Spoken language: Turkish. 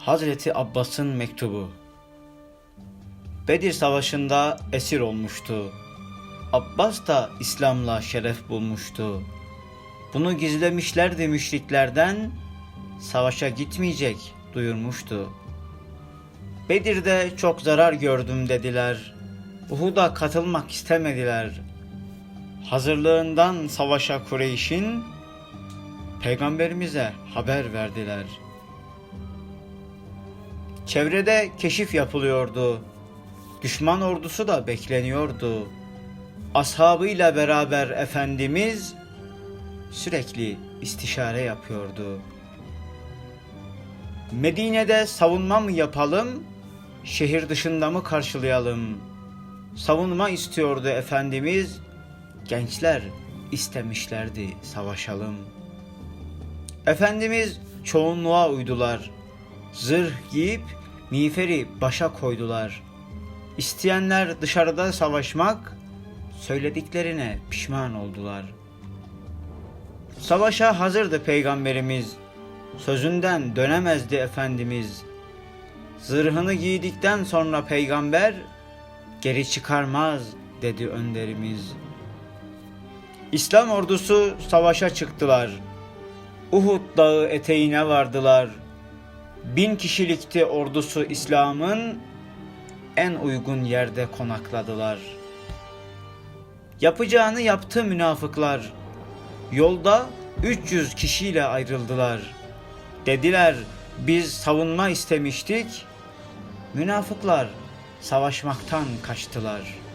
Hazreti Abbas'ın mektubu Bedir Savaşı'nda esir olmuştu. Abbas da İslam'la şeref bulmuştu. Bunu gizlemişlerdi müşriklerden, savaşa gitmeyecek duyurmuştu. Bedir'de çok zarar gördüm dediler. Uhud'a katılmak istemediler. Hazırlığından savaşa Kureyş'in peygamberimize haber verdiler. Çevrede keşif yapılıyordu. Düşman ordusu da bekleniyordu. Ashabıyla beraber Efendimiz sürekli istişare yapıyordu. Medine'de savunma mı yapalım, şehir dışında mı karşılayalım? Savunma istiyordu Efendimiz, gençler istemişlerdi savaşalım. Efendimiz çoğunluğa uydular. Zırh giyip miğferi başa koydular. İsteyenler dışarıda savaşmak, söylediklerine pişman oldular. Savaşa hazırdı peygamberimiz. Sözünden dönemezdi efendimiz. Zırhını giydikten sonra peygamber geri çıkarmaz dedi önderimiz. İslam ordusu savaşa çıktılar. Uhud dağı eteğine vardılar. Bin kişilikti ordusu İslam'ın en uygun yerde konakladılar. Yapacağını yaptı münafıklar. Yolda 300 kişiyle ayrıldılar. Dediler biz savunma istemiştik. Münafıklar savaşmaktan kaçtılar.''